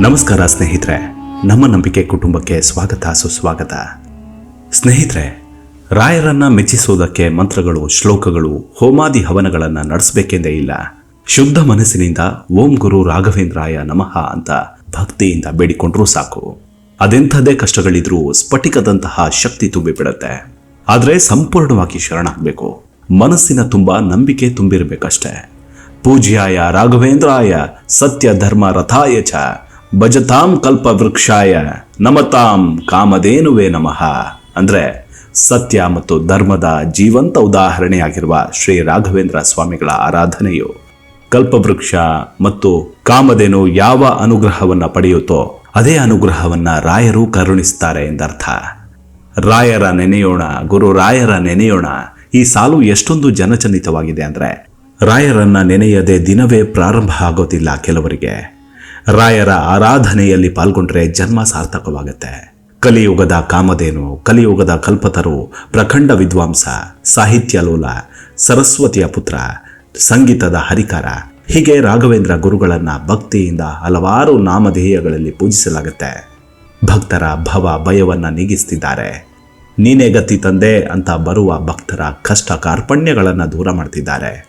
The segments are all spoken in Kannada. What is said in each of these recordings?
ನಮಸ್ಕಾರ ಸ್ನೇಹಿತರೆ, ನಮ್ಮ ನಂಬಿಕೆ ಕುಟುಂಬಕ್ಕೆ ಸ್ವಾಗತ, ಸುಸ್ವಾಗತ. ಸ್ನೇಹಿತರೆ, ರಾಯರನ್ನ ಮೆಚ್ಚಿಸುವುದಕ್ಕೆ ಮಂತ್ರಗಳು, ಶ್ಲೋಕಗಳು, ಹೋಮಾದಿ ಹವನಗಳನ್ನು ನಡೆಸಬೇಕೆಂದೇ ಇಲ್ಲ. ಶುದ್ಧ ಮನಸ್ಸಿನಿಂದ ಓಂ ಗುರು ರಾಘವೇಂದ್ರಾಯ ನಮಃ ಅಂತ ಭಕ್ತಿಯಿಂದ ಬೇಡಿಕೊಂಡ್ರೂ ಸಾಕು. ಅದೆಂಥದೇ ಕಷ್ಟಗಳಿದ್ರೂ ಸ್ಫಟಿಕದಂತಹ ಶಕ್ತಿ ತುಂಬಿಬಿಡುತ್ತೆ. ಆದರೆ ಸಂಪೂರ್ಣವಾಗಿ ಶರಣಾಗಬೇಕು. ಮನಸ್ಸಿನ ತುಂಬ ನಂಬಿಕೆ ತುಂಬಿರಬೇಕಷ್ಟೇ. ಪೂಜ್ಯಾಯ ರಾಘವೇಂದ್ರಾಯ ಸತ್ಯ ಧರ್ಮ ರಥಾಯ ಚ. ಭಜತಾಂ ಕಲ್ಪ ವೃಕ್ಷಾಯ ನಮತಾಂ ಕಾಮಧೇನುವೆ ನಮಃ. ಅಂದ್ರೆ ಸತ್ಯ ಮತ್ತು ಧರ್ಮದ ಜೀವಂತ ಉದಾಹರಣೆಯಾಗಿರುವ ಶ್ರೀ ರಾಘವೇಂದ್ರ ಸ್ವಾಮಿಗಳ ಆರಾಧನೆಯು ಕಲ್ಪವೃಕ್ಷ ಮತ್ತು ಕಾಮಧೇನು ಯಾವ ಅನುಗ್ರಹವನ್ನ ಪಡೆಯುತ್ತೋ ಅದೇ ಅನುಗ್ರಹವನ್ನ ರಾಯರು ಕರುಣಿಸ್ತಾರೆ ಎಂದರ್ಥ. ರಾಯರ ನೆನೆಯೋಣ, ಗುರು ರಾಯರ ನೆನೆಯೋಣ, ಈ ಸಾಲು ಎಷ್ಟೊಂದು ಜನಜನಿತವಾಗಿದೆ ಅಂದ್ರೆ ರಾಯರನ್ನ ನೆನೆಯದೆ ದಿನವೇ ಪ್ರಾರಂಭ ಆಗೋದಿಲ್ಲ ಕೆಲವರಿಗೆ. ರಾಯರ ಆರಾಧನೆಯಲ್ಲಿ ಪಾಲ್ಗೊಂಡ್ರೆ ಜನ್ಮ ಸಾರ್ಥಕವಾಗುತ್ತೆ. ಕಲಿಯುಗದ ಕಾಮಧೇನು, ಕಲಿಯುಗದ ಕಲ್ಪತರು, ಪ್ರಖಂಡ ವಿದ್ವಾಂಸ, ಸಾಹಿತ್ಯ ಲೋಲ, ಸರಸ್ವತಿಯ ಪುತ್ರ, ಸಂಗೀತದ ಹರಿಕಾರ, ಹೀಗೆ ರಾಘವೇಂದ್ರ ಗುರುಗಳನ್ನ ಭಕ್ತಿಯಿಂದ ಹಲವಾರು ನಾಮಧೇಯಗಳಲ್ಲಿ ಪೂಜಿಸಲಾಗುತ್ತೆ. ಭಕ್ತರ ಭವ ಭಯವನ್ನ ನೀಗಿಸ್ತಿದ್ದಾರೆ. ನೀನೇ ಗತಿ ತಂದೆ ಅಂತ ಬರುವ ಭಕ್ತರ ಕಷ್ಟ ಕಾರ್ಪಣ್ಯಗಳನ್ನು ದೂರ ಮಾಡ್ತಿದ್ದಾರೆ.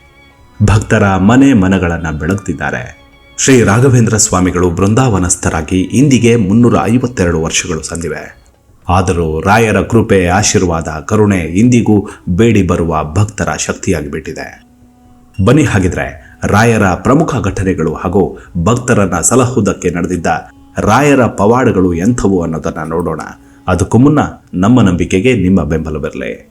ಭಕ್ತರ ಮನೆ ಮನಗಳನ್ನು ಬೆಳಗ್ತಿದ್ದಾರೆ. ಶ್ರೀ ರಾಘವೇಂದ್ರ ಸ್ವಾಮಿಗಳು ಬೃಂದಾವನಸ್ಥರಾಗಿ ಇಂದಿಗೆ ಮುನ್ನೂರ ಐವತ್ತೆರಡು ವರ್ಷಗಳು ಸಂದಿವೆ. ಆದರೂ ರಾಯರ ಕೃಪೆ, ಆಶೀರ್ವಾದ, ಕರುಣೆ ಇಂದಿಗೂ ಬೇಡಿ ಬರುವ ಭಕ್ತರ ಶಕ್ತಿಯಾಗಿಬಿಟ್ಟಿದೆ. ಬನ್ನಿ ಹಾಗಿದ್ರೆ ರಾಯರ ಪ್ರಮುಖ ಘಟನೆಗಳು ಹಾಗೂ ಭಕ್ತರನ್ನ ಸಲಹುದಕ್ಕೆ ನಡೆದಿದ್ದ ರಾಯರ ಪವಾಡಗಳು ಎಂಥವು ಅನ್ನೋದನ್ನು ನೋಡೋಣ. ಅದಕ್ಕೂ ಮುನ್ನ ನಮ್ಮ ನಂಬಿಕೆಗೆ ನಿಮ್ಮ ಬೆಂಬಲವಿರಲಿ.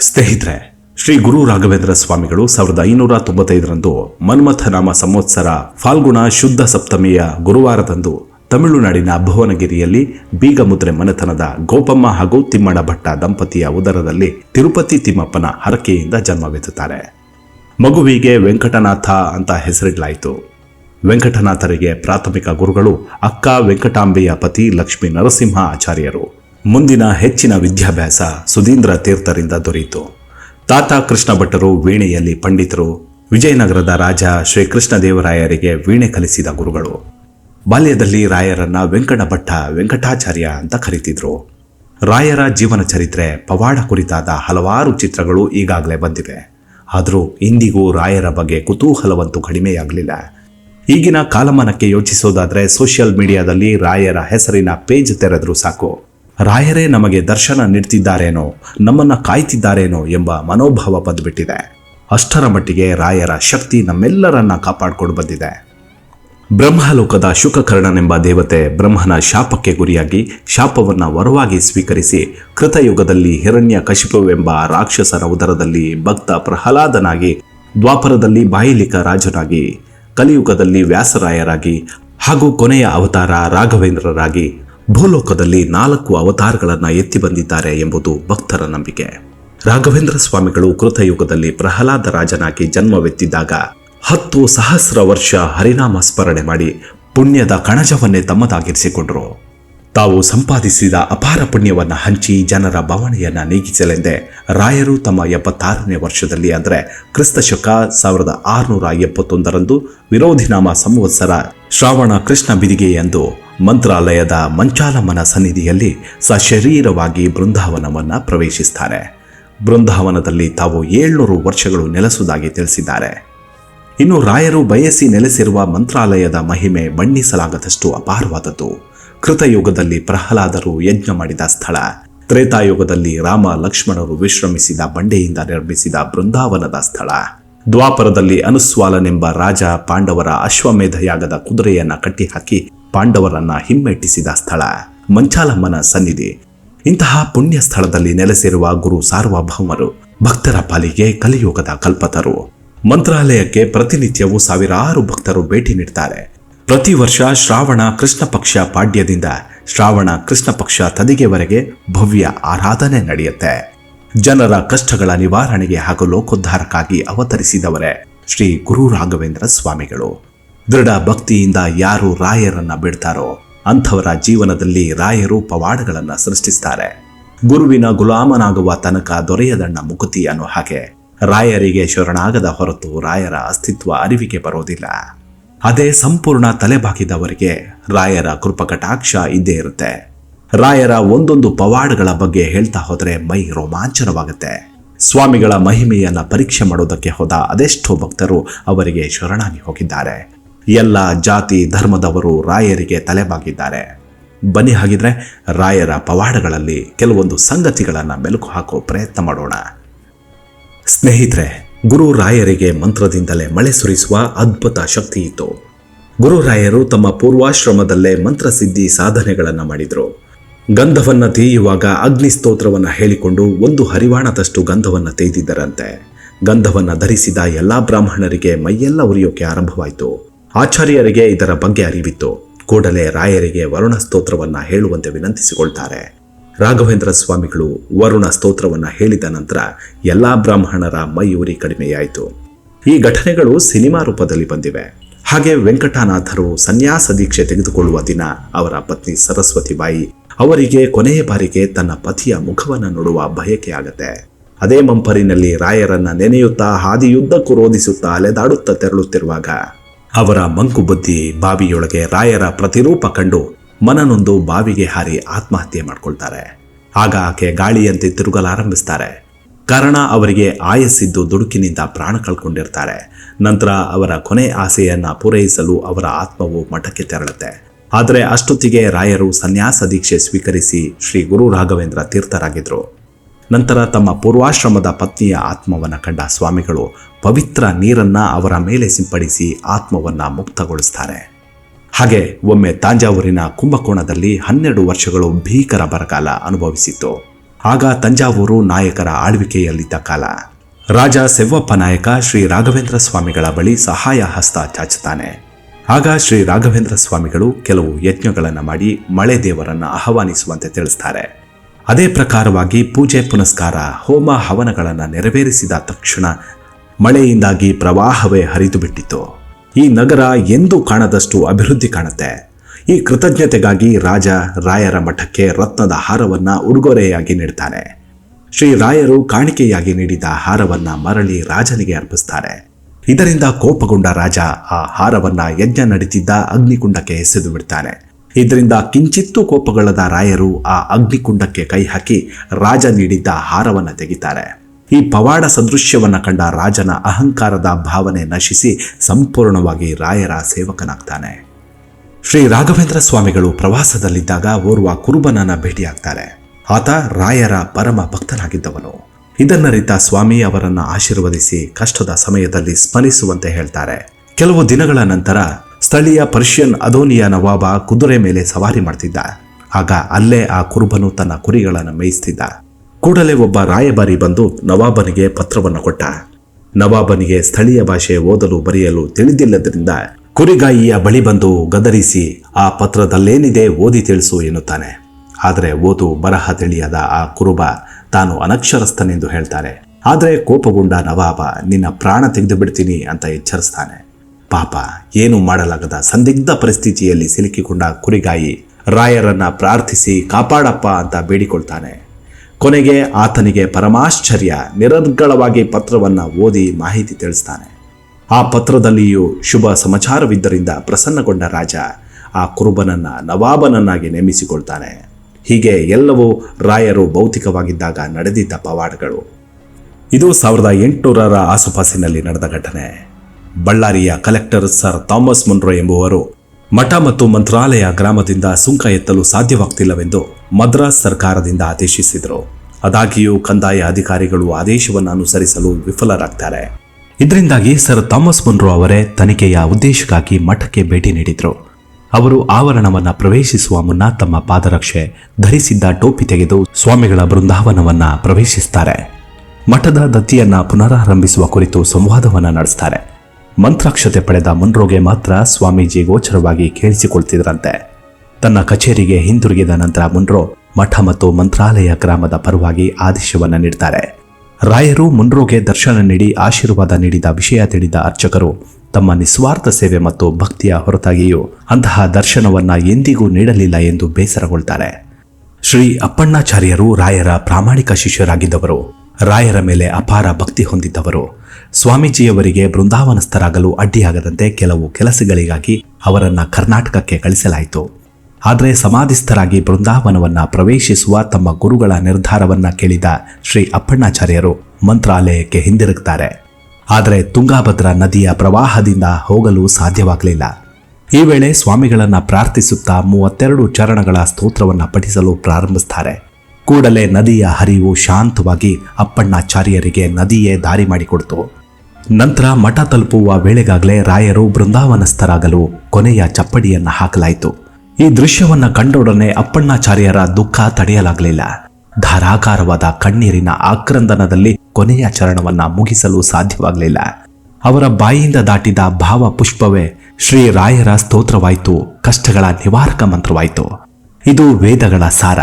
ಸ್ನೇಹಿತರೆ ಶ್ರೀ ಗುರು ರಾಘವೇಂದ್ರ ಸ್ವಾಮಿಗಳು ಸಾವಿರದ ಐನೂರ ತೊಂಬತ್ತೈದರಂದು ಮನ್ಮಥನಾಮ ಸಂವತ್ಸರ ಫಾಲ್ಗುಣ ಶುದ್ಧ ಸಪ್ತಮಿಯ ಗುರುವಾರದಂದು ತಮಿಳುನಾಡಿನ ಭುವನಗಿರಿಯಲ್ಲಿ ಬೀಗಮುದ್ರೆ ಮನೆತನದ ಗೋಪಮ್ಮ ಹಾಗೂ ತಿಮ್ಮಣ್ಣ ಭಟ್ಟ ದಂಪತಿಯ ಉದರದಲ್ಲಿ ತಿರುಪತಿ ತಿಮ್ಮಪ್ಪನ ಹರಕೆಯಿಂದ ಜನ್ಮವೆತ್ತುತ್ತಾರೆ. ಮಗುವಿಗೆ ವೆಂಕಟನಾಥ ಅಂತ ಹೆಸರಿಡಲಾಯಿತು. ವೆಂಕಟನಾಥರಿಗೆ ಪ್ರಾಥಮಿಕ ಗುರುಗಳು ಅಕ್ಕ ವೆಂಕಟಾಂಬೆಯ ಪತಿ ಲಕ್ಷ್ಮೀ ನರಸಿಂಹ ಆಚಾರ್ಯರು. ಮುಂದಿನ ಹೆಚ್ಚಿನ ವಿದ್ಯಾಭ್ಯಾಸ ಸುಧೀಂದ್ರ ತೀರ್ಥರಿಂದ ದೊರೆಯಿತು. ತಾತ ಕೃಷ್ಣ ಭಟ್ಟರು ವೀಣೆಯಲ್ಲಿ ಪಂಡಿತರು, ವಿಜಯನಗರದ ರಾಜ ಶ್ರೀ ಕೃಷ್ಣದೇವರಾಯರಿಗೆ ವೀಣೆ ಕಲಿಸಿದ ಗುರುಗಳು. ಬಾಲ್ಯದಲ್ಲಿ ರಾಯರನ್ನ ವೆಂಕಟ ಭಟ್ಟ ವೆಂಕಟಾಚಾರ್ಯ ಅಂತ ಕರೀತಿದ್ರು. ರಾಯರ ಜೀವನ ಚರಿತ್ರೆ, ಪವಾಡ ಕುರಿತಾದ ಹಲವಾರು ಚಿತ್ರಗಳು ಈಗಾಗಲೇ ಬಂದಿವೆ. ಆದರೂ ಇಂದಿಗೂ ರಾಯರ ಬಗ್ಗೆ ಕುತೂಹಲವಂತೂ ಕಡಿಮೆಯಾಗಲಿಲ್ಲ. ಈಗಿನ ಕಾಲಮಾನಕ್ಕೆ ಯೋಚಿಸೋದಾದರೆ ಸೋಷಿಯಲ್ ಮೀಡಿಯಾದಲ್ಲಿ ರಾಯರ ಹೆಸರಿನ ಪೇಜ್ ತೆರೆದರೂ ಸಾಕು. ರಾಯರೇ ನಮಗೆ ದರ್ಶನ ನೀಡ್ತಿದ್ದಾರೇನೋ, ನಮ್ಮನ್ನ ಕಾಯ್ತಿದ್ದಾರೇನೋ ಎಂಬ ಮನೋಭಾವ ಬಂದುಬಿಟ್ಟಿದೆ ಅಷ್ಟರ ಮಟ್ಟಿಗೆ ರಾಯರ ಶಕ್ತಿ ನಮ್ಮೆಲ್ಲರನ್ನ ಕಾಪಾಡಿಕೊಂಡು ಬಂದಿದೆ. ಬ್ರಹ್ಮಲೋಕದ ಶುಕಕರ್ಣನೆಂಬ ದೇವತೆ ಬ್ರಹ್ಮನ ಶಾಪಕ್ಕೆ ಗುರಿಯಾಗಿ ಶಾಪವನ್ನ ವರವಾಗಿ ಸ್ವೀಕರಿಸಿ ಕೃತಯುಗದಲ್ಲಿ ಹಿರಣ್ಯ ಕಶಿಪವೆಂಬ ರಾಕ್ಷಸರ ಉದರದಲ್ಲಿ ಭಕ್ತ ಪ್ರಹ್ಲಾದನಾಗಿ, ದ್ವಾಪರದಲ್ಲಿ ಬಾಯಿಲಿಕ ರಾಜನಾಗಿ, ಕಲಿಯುಗದಲ್ಲಿ ವ್ಯಾಸರಾಯರಾಗಿ ಹಾಗೂ ಕೊನೆಯ ಅವತಾರ ರಾಘವೇಂದ್ರರಾಗಿ ಭೂಲೋಕದಲ್ಲಿ ನಾಲ್ಕು ಅವತಾರಗಳನ್ನು ಎತ್ತಿ ಬಂದಿದ್ದಾರೆ ಎಂಬುದು ಭಕ್ತರ ನಂಬಿಕೆ. ರಾಘವೇಂದ್ರ ಸ್ವಾಮಿಗಳು ಕೃತಯುಗದಲ್ಲಿ ಪ್ರಹ್ಲಾದ ರಾಜನಾಗಿ ಜನ್ಮವೆತ್ತಿದ್ದಾಗ ಹತ್ತು ಸಹಸ್ರ ವರ್ಷ ಹರಿನಾಮ ಸ್ಮರಣೆ ಮಾಡಿ ಪುಣ್ಯದ ಕಣಜವನ್ನೇ ತಮ್ಮದಾಗಿರಿಸಿಕೊಂಡರು. ತಾವು ಸಂಪಾದಿಸಿದ ಅಪಾರ ಪುಣ್ಯವನ್ನು ಹಂಚಿ ಜನರ ಬವಣೆಯನ್ನು ನೀಗಿಸಲೆಂದೇ ರಾಯರು ತಮ್ಮ ಎಪ್ಪತ್ತಾರನೇ ವರ್ಷದಲ್ಲಿ ಅಂದರೆ ಕ್ರಿಸ್ತಶಕ ಸಾವಿರದ ಆರುನೂರ ಎಪ್ಪತ್ತೊಂದರಂದು ವಿರೋಧಿನಾಮ ಸಂವತ್ಸರ ಶ್ರಾವಣ ಕೃಷ್ಣ ಬಿದಿಗೆಯಂದು ಮಂತ್ರಾಲಯದ ಮಂಚಾಲಮ್ಮನ ಸನ್ನಿಧಿಯಲ್ಲಿ ಸಶರೀರವಾಗಿ ಬೃಂದಾವನವನ್ನ ಪ್ರವೇಶಿಸ್ತಾರೆ. ಬೃಂದಾವನದಲ್ಲಿ ತಾವು ಏಳ್ನೂರು ವರ್ಷಗಳು ನೆಲೆಸುವುದಾಗಿ ತಿಳಿಸಿದ್ದಾರೆ. ಇನ್ನು ರಾಯರು ಬಯಸಿ ನೆಲೆಸಿರುವ ಮಂತ್ರಾಲಯದ ಮಹಿಮೆ ಬಣ್ಣಿಸಲಾಗದಷ್ಟು ಅಪಾರವಾದದ್ದು. ಕೃತಯುಗದಲ್ಲಿ ಪ್ರಹ್ಲಾದರು ಯಜ್ಞ ಮಾಡಿದ ಸ್ಥಳ. ತ್ರೇತಾಯುಗದಲ್ಲಿ ರಾಮ ಲಕ್ಷ್ಮಣರು ವಿಶ್ರಮಿಸಿದ ಬಂಡೆಯಿಂದ ನಿರ್ಮಿಸಿದ ಬೃಂದಾವನದ ಸ್ಥಳ. ದ್ವಾಪರದಲ್ಲಿ ಅನುಸ್ವಾಲನೆಂಬ ರಾಜ ಪಾಂಡವರ ಅಶ್ವಮೇಧಯಾಗದ ಕುದುರೆಯನ್ನ ಕಟ್ಟಿಹಾಕಿ ಪಾಂಡವರನ್ನ ಹಿಮ್ಮೆಟ್ಟಿಸಿದ ಸ್ಥಳ. ಮಂಚಾಲಮ್ಮನ ಸನ್ನಿಧಿ. ಇಂತಹ ಪುಣ್ಯ ಸ್ಥಳದಲ್ಲಿ ನೆಲೆಸಿರುವ ಗುರು ಸಾರ್ವಭೌಮರು, ಭಕ್ತರ ಪಾಲಿಗೆ ಕಲಿಯುಗದ ಕಲ್ಪತರು. ಮಂತ್ರಾಲಯಕ್ಕೆ ಪ್ರತಿನಿತ್ಯವೂ ಸಾವಿರಾರು ಭಕ್ತರು ಭೇಟಿ ನೀಡ್ತಾರೆ. ಪ್ರತಿ ವರ್ಷ ಶ್ರಾವಣ ಕೃಷ್ಣ ಪಕ್ಷ ಪಾಡ್ಯದಿಂದ ಶ್ರಾವಣ ಕೃಷ್ಣ ಪಕ್ಷ ತದಿಗೆವರೆಗೆ ಭವ್ಯ ಆರಾಧನೆ ನಡೆಯುತ್ತೆ. ಜನರ ಕಷ್ಟಗಳ ನಿವಾರಣೆಗೆ ಹಾಗೂ ಲೋಕೋದ್ಧಾರಕ್ಕಾಗಿ ಅವತರಿಸಿದವರೇ ಶ್ರೀ ಗುರು ರಾಘವೇಂದ್ರ ಸ್ವಾಮಿಗಳು. ದೃಢ ಭಕ್ತಿಯಿಂದ ಯಾರು ರಾಯರನ್ನ ಬಿಡ್ತಾರೋ ಅಂಥವರ ಜೀವನದಲ್ಲಿ ರಾಯರು ಪವಾಡಗಳನ್ನು ಸೃಷ್ಟಿಸ್ತಾರೆ. ಗುರುವಿನ ಗುಲಾಮನಾಗುವ ತನಕ ದೊರೆಯದಣ್ಣ ಮುಕುತಿ ಅನ್ನೋ ಹಾಗೆ ರಾಯರಿಗೆ ಶರಣಾಗದ ಹೊರತು ರಾಯರ ಅಸ್ತಿತ್ವ ಅರಿವಿಗೆ ಬರೋದಿಲ್ಲ. ಅದೇ ಸಂಪೂರ್ಣ ತಲೆಬಾಕಿದವರಿಗೆ ರಾಯರ ಕೃಪಕಟಾಕ್ಷ ಇದ್ದೇ ಇರುತ್ತೆ. ರಾಯರ ಒಂದೊಂದು ಪವಾಡಗಳ ಬಗ್ಗೆ ಹೇಳ್ತಾ ಹೋದರೆ ಮೈ ರೋಮಾಂಚನವಾಗುತ್ತೆ. ಸ್ವಾಮಿಗಳ ಮಹಿಮೆಯನ್ನ ಪರೀಕ್ಷೆ ಮಾಡೋದಕ್ಕೆ ಹೋದ ಅದೆಷ್ಟೋ ಭಕ್ತರು ಅವರಿಗೆ ಶರಣಾಗಿ ಹೋಗಿದ್ದಾರೆ. ಎಲ್ಲ ಜಾತಿ ಧರ್ಮದವರು ರಾಯರಿಗೆ ತಲೆಬಾಗಿದ್ದಾರೆ. ಬನ್ನಿ ಹಾಗಿದ್ರೆ ರಾಯರ ಪವಾಡಗಳಲ್ಲಿ ಕೆಲವೊಂದು ಸಂಗತಿಗಳನ್ನು ಮೆಲುಕು ಹಾಕೋ ಪ್ರಯತ್ನ ಮಾಡೋಣ. ಸ್ನೇಹಿತರೆ, ಗುರು ರಾಯರಿಗೆ ಮಂತ್ರದಿಂದಲೇ ಮಳೆ ಸುರಿಸುವ ಅದ್ಭುತ ಶಕ್ತಿ ಇತ್ತು. ಗುರು ರಾಯರು ತಮ್ಮ ಪೂರ್ವಾಶ್ರಮದಲ್ಲೇ ಮಂತ್ರಸಿದ್ಧಿ ಸಾಧನೆಗಳನ್ನು ಮಾಡಿದರು. ಗಂಧವನ್ನು ತೇಯುವಾಗ ಅಗ್ನಿ ಸ್ತೋತ್ರವನ್ನು ಹೇಳಿಕೊಂಡು ಒಂದು ಹರಿವಾಣದಷ್ಟು ಗಂಧವನ್ನು ತೇಯ್ದಿದ್ದರಂತೆ ಗಂಧವನ್ನು ಧರಿಸಿದ ಎಲ್ಲ ಬ್ರಾಹ್ಮಣರಿಗೆ ಮೈಯೆಲ್ಲ ಉರಿಯೋಕೆ ಆರಂಭವಾಯಿತು. ಆಚಾರ್ಯರಿಗೆ ಇದರ ಬಗ್ಗೆ ಅರಿವಿತ್ತು. ಕೂಡಲೇ ರಾಯರಿಗೆ ವರುಣ ಸ್ತೋತ್ರವನ್ನ ಹೇಳುವಂತೆ ವಿನಂತಿಸಿಕೊಳ್ತಾರೆ. ರಾಘವೇಂದ್ರ ಸ್ವಾಮಿಗಳು ವರುಣ ಸ್ತೋತ್ರವನ್ನ ಹೇಳಿದ ನಂತರ ಎಲ್ಲಾ ಬ್ರಾಹ್ಮಣರ ಮೈಯೂರಿ ಕಡಿಮೆಯಾಯಿತು. ಈ ಘಟನೆಗಳು ಸಿನಿಮಾ ರೂಪದಲ್ಲಿ ಬಂದಿವೆ. ಹಾಗೆ ವೆಂಕಟನಾಥರು ಸನ್ಯಾಸ ದೀಕ್ಷೆ ತೆಗೆದುಕೊಳ್ಳುವ ದಿನ ಅವರ ಪತ್ನಿ ಸರಸ್ವತಿ ಬಾಯಿ ಅವರಿಗೆ ಕೊನೆಯ ಬಾರಿಗೆ ತನ್ನ ಪತಿಯ ಮುಖವನ್ನು ನೋಡುವ ಬಯಕೆ ಆಗತ್ತೆ. ಅದೇ ಮಂಪರಿನಲ್ಲಿ ರಾಯರನ್ನ ನೆನೆಯುತ್ತಾ ಹಾದಿಯುದ್ದಕ್ಕೂ ರೋಧಿಸುತ್ತಾ ಅಲೆದಾಡುತ್ತಾ ತೆರಳುತ್ತಿರುವಾಗ ಅವರ ಮಂಕುಬುದ್ಧಿ ಬಾವಿಯೊಳಗೆ ರಾಯರ ಪ್ರತಿರೂಪ ಕಂಡು ಮನನೊಂದು ಬಾವಿಗೆ ಹಾರಿ ಆತ್ಮಹತ್ಯೆ ಮಾಡಿಕೊಳ್ತಾರೆ. ಆಗ ಆಕೆ ಗಾಳಿಯಂತೆ ತಿರುಗಲಾರಂಭಿಸ್ತಾರೆ. ಕಾರಣ ಅವರಿಗೆ ಆಯಸ್ಸಿದ್ದು ದುಡುಕಿನಿಂದ ಪ್ರಾಣ ಕಳ್ಕೊಂಡಿರ್ತಾರೆ. ನಂತರ ಅವರ ಕೊನೆ ಆಸೆಯನ್ನ ಪೂರೈಸಲು ಅವರ ಆತ್ಮವು ಮಠಕ್ಕೆ ತೆರಳುತ್ತೆ. ಆದರೆ ಅಷ್ಟೊತ್ತಿಗೆ ರಾಯರು ಸನ್ಯಾಸ ದೀಕ್ಷೆ ಸ್ವೀಕರಿಸಿ ಶ್ರೀ ಗುರು ರಾಘವೇಂದ್ರ ತೀರ್ಥರಾಗಿದ್ರು. ನಂತರ ತಮ್ಮ ಪೂರ್ವಾಶ್ರಮದ ಪತ್ನಿಯ ಆತ್ಮವನ್ನು ಕಂಡ ಸ್ವಾಮಿಗಳು ಪವಿತ್ರ ನೀರನ್ನ ಅವರ ಮೇಲೆ ಸಿಂಪಡಿಸಿ ಆತ್ಮವನ್ನು ಮುಕ್ತಗೊಳಿಸ್ತಾರೆ. ಹಾಗೆ ಒಮ್ಮೆ ತಾಂಜಾವೂರಿನ ಕುಂಭಕೋಣದಲ್ಲಿ ಹನ್ನೆರಡು ವರ್ಷಗಳು ಭೀಕರ ಬರಗಾಲ ಅನುಭವಿಸಿತ್ತು. ಆಗ ತಂಜಾವೂರು ನಾಯಕರ ಆಳ್ವಿಕೆಯಲ್ಲಿದ್ದ ಕಾಲ. ರಾಜ ಸೆವ್ವಪ್ಪ ನಾಯಕ ಶ್ರೀ ರಾಘವೇಂದ್ರ ಸ್ವಾಮಿಗಳ ಬಳಿ ಸಹಾಯ ಹಸ್ತ ಚಾಚುತ್ತಾನೆ. ಆಗ ಶ್ರೀ ರಾಘವೇಂದ್ರ ಸ್ವಾಮಿಗಳು ಕೆಲವು ಯಜ್ಞಗಳನ್ನು ಮಾಡಿ ಮಳೆ ದೇವರನ್ನು ಆಹ್ವಾನಿಸುವಂತೆ ತಿಳಿಸ್ತಾರೆ. ಅದೇ ಪ್ರಕಾರವಾಗಿ ಪೂಜೆ ಪುನಸ್ಕಾರ, ಹೋಮ ಹವನಗಳನ್ನು ನೆರವೇರಿಸಿದ ತಕ್ಷಣ ಮಳೆಯಿಂದಾಗಿ ಪ್ರವಾಹವೇ ಹರಿದು ಬಿಟ್ಟಿತು ಈ ನಗರ ಎಂದೂ ಕಾಣದಷ್ಟು ಅಭಿವೃದ್ಧಿ ಕಾಣುತ್ತೆ. ಈ ಕೃತಜ್ಞತೆಗಾಗಿ ರಾಜ ರಾಯರ ಮಠಕ್ಕೆ ರತ್ನದ ಹಾರವನ್ನು ಉಡುಗೊರೆಯಾಗಿ ನೀಡ್ತಾನೆ. ಶ್ರೀ ರಾಯರು ಕಾಣಿಕೆಯಾಗಿ ನೀಡಿದ ಹಾರವನ್ನು ಮರಳಿ ರಾಜನಿಗೆ ಅರ್ಪಿಸ್ತಾರೆ. ಇದರಿಂದ ಕೋಪಗೊಂಡ ರಾಜ ಆ ಹಾರವನ್ನು ಯಜ್ಞ ನಡೀತಿದ್ದ ಅಗ್ನಿಕುಂಡಕ್ಕೆ ಎಸೆದು ಬಿಡ್ತಾನೆ. ಇದರಿಂದ ಕಿಂಚಿತ್ತೂ ಕೋಪಗೊಳ್ಳದ ರಾಯರು ಆ ಅಗ್ನಿಕುಂಡಕ್ಕೆ ಕೈ ಹಾಕಿ ರಾಜ ನೀಡಿದ್ದ ಹಾರವನ್ನ ತೆಗಿತಾರೆ. ಈ ಪವಾಡ ಸದೃಶ್ಯವನ್ನ ಕಂಡ ರಾಜನ ಅಹಂಕಾರದ ಭಾವನೆ ನಶಿಸಿ ಸಂಪೂರ್ಣವಾಗಿ ರಾಯರ ಸೇವಕನಾಗ್ತಾನೆ. ಶ್ರೀ ರಾಘವೇಂದ್ರ ಸ್ವಾಮಿಗಳು ಪ್ರವಾಸದಲ್ಲಿದ್ದಾಗ ಓರ್ವ ಕುರುಬನನ್ನ ಭೇಟಿಯಾಗ್ತಾರೆ. ಆತ ರಾಯರ ಪರಮ ಭಕ್ತನಾಗಿದ್ದವನು. ಇದನ್ನರಿತ ಸ್ವಾಮಿ ಅವರನ್ನು ಆಶೀರ್ವದಿಸಿ ಕಷ್ಟದ ಸಮಯದಲ್ಲಿ ಸ್ಮರಿಸುವಂತೆ ಹೇಳ್ತಾರೆ. ಕೆಲವು ದಿನಗಳ ನಂತರ ಸ್ಥಳೀಯ ಪರ್ಷಿಯನ್ ಅದೋನಿಯ ನವಾಬ ಕುದುರೆ ಮೇಲೆ ಸವಾರಿ ಮಾಡ್ತಿದ್ದ. ಆಗ ಅಲ್ಲೇ ಆ ಕುರುಬನು ತನ್ನ ಕುರಿಗಳನ್ನು ಮೇಯಿಸ್ತಿದ್ದ. ಕೂಡಲೇ ಒಬ್ಬ ರಾಯಭಾರಿ ಬಂದು ನವಾಬನಿಗೆ ಪತ್ರವನ್ನು ಕೊಟ್ಟ. ನವಾಬನಿಗೆ ಸ್ಥಳೀಯ ಭಾಷೆ ಓದಲು ಬರೆಯಲು ತಿಳಿದಿಲ್ಲದರಿಂದ ಕುರಿಗಾಯಿಯ ಬಳಿ ಬಂದು ಗದರಿಸಿ, ಆ ಪತ್ರದಲ್ಲೇನಿದೆ ಓದಿ ತಿಳಿಸು ಎನ್ನುತ್ತಾನೆ. ಆದರೆ ಓದು ಬರಹ ತಿಳಿಯದ ಆ ಕುರುಬ ತಾನು ಅನಕ್ಷರಸ್ಥನೆಂದು ಹೇಳ್ತಾನೆ. ಆದರೆ ಕೋಪಗೊಂಡ ನವಾಬ, ನಿನ್ನ ಪ್ರಾಣ ತೆಗೆದು ಬಿಡ್ತೀನಿ ಅಂತ ಎಚ್ಚರಿಸ್ತಾನೆ. ಪಾಪ, ಏನು ಮಾಡಲಾಗದ ಸಂದಿಗ್ಧ ಪರಿಸ್ಥಿತಿಯಲ್ಲಿ ಸಿಲುಕಿಕೊಂಡ ಕುರಿಗಾಯಿ ರಾಯರನ್ನ ಪ್ರಾರ್ಥಿಸಿ ಕಾಪಾಡಪ್ಪ ಅಂತ ಬೇಡಿಕೊಳ್ತಾನೆ. ಕೊನೆಗೆ ಆತನಿಗೆ ಪರಮಾಶ್ಚರ್ಯ, ನಿರರ್ಗಳವಾಗಿ ಪತ್ರವನ್ನ ಓದಿ ಮಾಹಿತಿ ತಿಳಿಸ್ತಾನೆ. ಆ ಪತ್ರದಲ್ಲಿಯೂ ಶುಭ ಸಮಾಚಾರವಿದ್ದರಿಂದ ಪ್ರಸನ್ನಗೊಂಡ ರಾಜ ಆ ಕುರುಬನನ್ನ ನವಾಬನನ್ನಾಗಿ ನೇಮಿಸಿಕೊಳ್ತಾನೆ. ಹೀಗೆ ಎಲ್ಲವೂ ರಾಯರು ಭೌತಿಕವಾಗಿದ್ದಾಗ ನಡೆದಿದ್ದ ಪವಾಡಗಳು. ಇದು ಸಾವಿರದ ಎಂಟುನೂರರ ಆಸುಪಾಸಿನಲ್ಲಿ ನಡೆದ ಘಟನೆ. ಬಳ್ಳಾರಿಯ ಕಲೆಕ್ಟರ್ ಸರ್ ಥಾಮಸ್ ಮುನ್ರೋ ಎಂಬುವರು ಮಠ ಮತ್ತು ಮಂತ್ರಾಲಯ ಗ್ರಾಮದಿಂದ ಸುಂಕ ಎತ್ತಲು ಸಾಧ್ಯವಾಗ್ತಿಲ್ಲವೆಂದು ಮದ್ರಾಸ್ ಸರ್ಕಾರದಿಂದ ಆದೇಶಿಸಿದರು. ಅದಾಗಿಯೂ ಕಂದಾಯ ಅಧಿಕಾರಿಗಳು ಆದೇಶವನ್ನು ಅನುಸರಿಸಲು ವಿಫಲರಾಗ್ತಾರೆ. ಇದರಿಂದಾಗಿ ಸರ್ ಥಾಮಸ್ ಮುನ್ರೋ ಅವರೇ ತನಿಖೆಯ ಉದ್ದೇಶಕ್ಕಾಗಿ ಮಠಕ್ಕೆ ಭೇಟಿ ನೀಡಿದರು. ಅವರು ಆವರಣವನ್ನು ಪ್ರವೇಶಿಸುವ ಮುನ್ನ ತಮ್ಮ ಪಾದರಕ್ಷೆ ಧರಿಸಿದ್ದ ಟೋಪಿ ತೆಗೆದು ಸ್ವಾಮಿಗಳ ಬೃಂದಾವನವನ್ನ ಪ್ರವೇಶಿಸ್ತಾರೆ. ಮಠದ ದತ್ತಿಯನ್ನ ಪುನರಾರಂಭಿಸುವ ಕುರಿತು ಸಂವಾದವನ್ನು ನಡೆಸ್ತಾರೆ. ಮಂತ್ರಾಕ್ಷತೆ ಪಡೆದ ಮುನ್ರೋಗೆ ಮಾತ್ರ ಸ್ವಾಮೀಜಿ ಗೋಚರವಾಗಿ ಕೇಳಿಸಿಕೊಳ್ತಿದ್ರಂತೆ. ತನ್ನ ಕಚೇರಿಗೆ ಹಿಂದಿರುಗಿದ ನಂತರ ಮುನ್ರೋ ಮಠ ಮತ್ತು ಮಂತ್ರಾಲಯ ಗ್ರಾಮದ ಪರವಾಗಿ ಆದೇಶವನ್ನು ನೀಡ್ತಾರೆ. ರಾಯರು ಮುನ್ರೋಗೆ ದರ್ಶನ ನೀಡಿ ಆಶೀರ್ವಾದ ನೀಡಿದ ವಿಷಯ ತಿಳಿದ ಅರ್ಚಕರು ತಮ್ಮ ನಿಸ್ವಾರ್ಥ ಸೇವೆ ಮತ್ತು ಭಕ್ತಿಯ ಹೊರತಾಗಿಯೂ ಅಂತಹ ದರ್ಶನವನ್ನ ಎಂದಿಗೂ ನೀಡಲಿಲ್ಲ ಎಂದು ಬೇಸರಗೊಳ್ತಾರೆ. ಶ್ರೀ ಅಪ್ಪಣ್ಣಾಚಾರ್ಯರು ರಾಯರ ಪ್ರಾಮಾಣಿಕ ಶಿಷ್ಯರಾಗಿದ್ದವರು, ರಾಯರ ಮೇಲೆ ಅಪಾರ ಭಕ್ತಿ ಹೊಂದಿದ್ದವರು. ಸ್ವಾಮೀಜಿಯವರಿಗೆ ಬೃಂದಾವನಸ್ಥರಾಗಲು ಅಡ್ಡಿಯಾಗದಂತೆ ಕೆಲವು ಕೆಲಸಗಳಿಗಾಗಿ ಅವರನ್ನ ಕರ್ನಾಟಕಕ್ಕೆ ಕಳಿಸಲಾಯಿತು. ಆದರೆ ಸಮಾಧಿಸ್ಥರಾಗಿ ಬೃಂದಾವನವನ್ನ ಪ್ರವೇಶಿಸುವ ತಮ್ಮ ಗುರುಗಳ ನಿರ್ಧಾರವನ್ನ ಕೇಳಿದ ಶ್ರೀ ಅಪ್ಪಣ್ಣಾಚಾರ್ಯರು ಮಂತ್ರಾಲಯಕ್ಕೆ ಹಿಂದಿರುಗುತ್ತಾರೆ ಆದರೆ ತುಂಗಾಭದ್ರಾ ನದಿಯ ಪ್ರವಾಹದಿಂದ ಹೋಗಲು ಸಾಧ್ಯವಾಗಲಿಲ್ಲ. ಈ ವೇಳೆ ಸ್ವಾಮಿಗಳನ್ನ ಪ್ರಾರ್ಥಿಸುತ್ತಾ ಮೂವತ್ತೆರಡು ಚರಣಗಳ ಸ್ತೋತ್ರವನ್ನ ಪಠಿಸಲು ಪ್ರಾರಂಭಿಸ್ತಾರೆ. ಕೂಡಲೇ ನದಿಯ ಹರಿವು ಶಾಂತವಾಗಿ ಅಪ್ಪಣ್ಣಾಚಾರ್ಯರಿಗೆ ನದಿಯೇ ದಾರಿ ಮಾಡಿಕೊಡ್ತು. ನಂತರ ಮಠ ತಲುಪುವ ವೇಳೆಗಾಗಲೇ ರಾಯರು ಬೃಂದಾವನಸ್ಥರಾಗಲು ಕೊನೆಯ ಚಪ್ಪಡಿಯನ್ನ ಹಾಕಲಾಯಿತು. ಈ ದೃಶ್ಯವನ್ನ ಕಂಡೊಡನೆ ಅಪ್ಪಣ್ಣಾಚಾರ್ಯರ ದುಃಖ ತಡೆಯಲಾಗಲಿಲ್ಲ. ಧಾರಾಕಾರವಾದ ಕಣ್ಣೀರಿನ ಆಕ್ರಂದನದಲ್ಲಿ ಕೊನೆಯ ಚರಣವನ್ನ ಮುಗಿಸಲು ಸಾಧ್ಯವಾಗಲಿಲ್ಲ. ಅವರ ಬಾಯಿಯಿಂದ ದಾಟಿದ ಭಾವ ಪುಷ್ಪವೇ ಶ್ರೀ ರಾಯರ ಸ್ತೋತ್ರವಾಯಿತು, ಕಷ್ಟಗಳ ನಿವಾರಕ ಮಂತ್ರವಾಯಿತು. ಇದು ವೇದಗಳ ಸಾರ.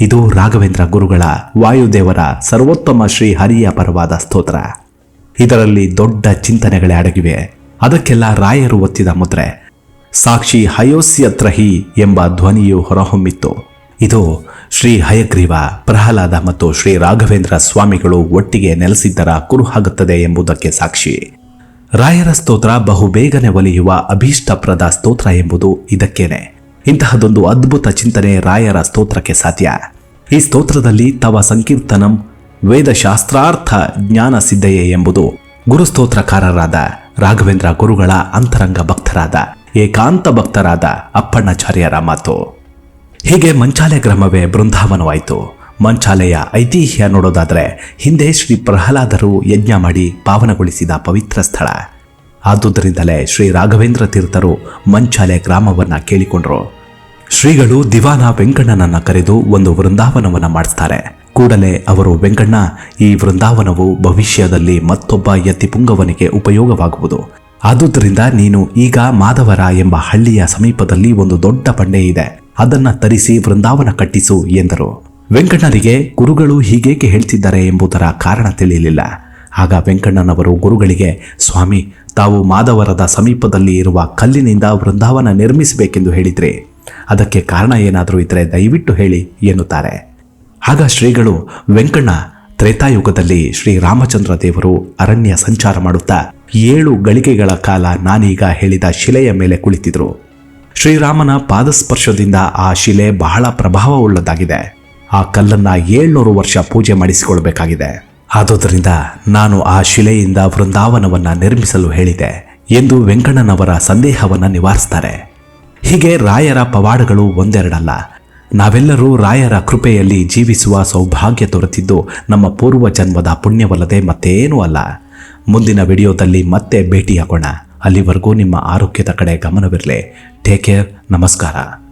ಇದು ರಾಘವೇಂದ್ರ ಗುರುಗಳ ವಾಯುದೇವರ ಸರ್ವೋತ್ತಮ ಶ್ರೀ ಹರಿಯ ಪರವಾದ ಸ್ತೋತ್ರ. ಇದರಲ್ಲಿ ದೊಡ್ಡ ಚಿಂತನೆಗಳೇ ಅಡಗಿವೆ. ಅದಕ್ಕೆಲ್ಲ ರಾಯರು ಒತ್ತಿದ ಮುದ್ರೆ, ಸಾಕ್ಷಿ ಹಯೋಸ್ಯತ್ರಹಿ ಎಂಬ ಧ್ವನಿಯು ಹೊರಹೊಮ್ಮಿತ್ತು. ಇದು ಶ್ರೀ ಹಯಗ್ರೀವ, ಪ್ರಹ್ಲಾದ ಮತ್ತು ಶ್ರೀ ರಾಘವೇಂದ್ರ ಸ್ವಾಮಿಗಳು ಒಟ್ಟಿಗೆ ನೆಲೆಸಿದ್ದರ ಕುರುಹಾಗುತ್ತದೆ ಎಂಬುದಕ್ಕೆ ಸಾಕ್ಷಿ. ರಾಯರ ಸ್ತೋತ್ರ ಬಹುಬೇಗನೆ ಒಲಿಯುವ ಅಭೀಷ್ಟಪ್ರದ ಸ್ತೋತ್ರ ಎಂಬುದು ಇದಕ್ಕೇನೆ. ಇಂತಹದೊಂದು ಅದ್ಭುತ ಚಿಂತನೆ ರಾಯರ ಸ್ತೋತ್ರಕ್ಕೆ ಸಾಧ್ಯ. ಈ ಸ್ತೋತ್ರದಲ್ಲಿ ತವ ಸಂಕೀರ್ತನಂ ವೇದಶಾಸ್ತ್ರಾರ್ಥ ಜ್ಞಾನ ಸಿದ್ಧಯೇ ಎಂಬುದು ಗುರುಸ್ತೋತ್ರಕಾರರಾದ ರಾಘವೇಂದ್ರ ಗುರುಗಳ ಅಂತರಂಗ ಭಕ್ತರಾದ ಏಕಾಂತ ಭಕ್ತರಾದ ಅಪ್ಪಣ್ಣಾಚಾರ್ಯರ ಮಾತು. ಹೀಗೆ ಮಂಚಾಲೆ ಗ್ರಾಮವೇ ಬೃಂದಾವನವಾಯಿತು. ಮಂಚಾಲೆಯ ಐತಿಹ್ಯ ನೋಡೋದಾದರೆ ಹಿಂದೆ ಶ್ರೀ ಪ್ರಹ್ಲಾದರು ಯಜ್ಞ ಮಾಡಿ ಪಾವನಗೊಳಿಸಿದ ಪವಿತ್ರ ಸ್ಥಳ. ಆದುದರಿಂದಲೇ ಶ್ರೀ ರಾಘವೇಂದ್ರ ತೀರ್ಥರು ಮಂಚಾಲೆ ಗ್ರಾಮವನ್ನ ಕೇಳಿಕೊಂಡರು. ಶ್ರೀಗಳು ದಿವಾನ ವೆಂಕಣ್ಣನನ್ನ ಕರೆದು ಒಂದು ವೃಂದಾವನವನ್ನ ಮಾಡಿಸ್ತಾರೆ. ಕೂಡಲೇ ಅವರು, ವೆಂಕಣ್ಣ, ಈ ವೃಂದಾವನವು ಭವಿಷ್ಯದಲ್ಲಿ ಮತ್ತೊಬ್ಬ ಯತಿಪುಂಗವನಿಗೆ ಉಪಯೋಗವಾಗುವುದು. ಆದುದರಿಂದ ನೀನು ಈಗ ಮಾಧವರ ಎಂಬ ಹಳ್ಳಿಯ ಸಮೀಪದಲ್ಲಿ ಒಂದು ದೊಡ್ಡ ಬಂಡೆ ಇದೆ. ಅದನ್ನ ತರಿಸಿ ವೃಂದಾವನ ಕಟ್ಟಿಸು, ಎಂದರು. ವೆಂಕಣ್ಣನಿಗೆ ಗುರುಗಳು ಹೀಗೇಕೆ ಹೇಳ್ತಿದ್ದಾರೆ ಎಂಬುದರ ಕಾರಣ ತಿಳಿಯಲಿಲ್ಲ. ಆಗ ವೆಂಕಣ್ಣನವರು ಗುರುಗಳಿಗೆ, ಸ್ವಾಮಿ, ತಾವು ಮಾಧವರದ ಸಮೀಪದಲ್ಲಿ ಇರುವ ಕಲ್ಲಿನಿಂದ ವೃಂದಾವನ ನಿರ್ಮಿಸಬೇಕೆಂದು ಹೇಳಿದ್ರಿ. ಅದಕ್ಕೆ ಕಾರಣ ಏನಾದರೂ ಇದ್ರೆ ದಯವಿಟ್ಟು ಹೇಳಿ, ಎನ್ನುತ್ತಾರೆ. ಆಗ ಶ್ರೀಗಳು ವೆಂಕಣ್ಣ ತ್ರೇತಾಯುಗದಲ್ಲಿ ಶ್ರೀ ರಾಮಚಂದ್ರ ದೇವರು ಅರಣ್ಯ ಸಂಚಾರ ಮಾಡುತ್ತಾ ಏಳು ಗಳಿಗೆಗಳ ಕಾಲ ನಾನೀಗ ಹೇಳಿದ ಶಿಲೆಯ ಮೇಲೆ ಕುಳಿತಿದ್ರು. ಶ್ರೀರಾಮನ ಪಾದಸ್ಪರ್ಶದಿಂದ ಆ ಶಿಲೆ ಬಹಳ ಪ್ರಭಾವವುಳ್ಳದಾಗಿದೆ ಆ ಕಲ್ಲನ್ನು ಏಳ್ನೂರು ವರ್ಷ ಪೂಜೆ ಮಾಡಿಸಿಕೊಳ್ಳಬೇಕಾಗಿದೆ ಆದುದರಿಂದ ನಾನು ಆ ಶಿಲೆಯಿಂದ ವೃಂದಾವನವನ್ನು ನಿರ್ಮಿಸಲು ಹೇಳಿದೆ ಎಂದು ವೆಂಕಣ್ಣನವರ ಸಂದೇಹವನ್ನ ನಿವಾರಿಸ್ತಾರೆ. ಹೀಗೆ ರಾಯರ ಪವಾಡಗಳು ಒಂದೆರಡಲ್ಲ ನಾವೆಲ್ಲರೂ ರಾಯರ ಕೃಪೆಯಲ್ಲಿ ಜೀವಿಸುವ ಸೌಭಾಗ್ಯ ದೊರೆತಿದ್ದು ನಮ್ಮ ಪೂರ್ವ ಜನ್ಮದ ಪುಣ್ಯವಲ್ಲದೆ ಮತ್ತೇನೂ ಅಲ್ಲ. ಮುಂದಿನ ವಿಡಿಯೋದಲ್ಲಿ ಮತ್ತೆ ಭೇಟಿಯಾಗೋಣ. ಅಲ್ಲಿವರೆಗೂ ನಿಮ್ಮ ಆರೋಗ್ಯದ ಕಡೆ ಗಮನವಿರಲಿ. ಟೇಕ್ ಕೇರ್ ನಮಸ್ಕಾರ.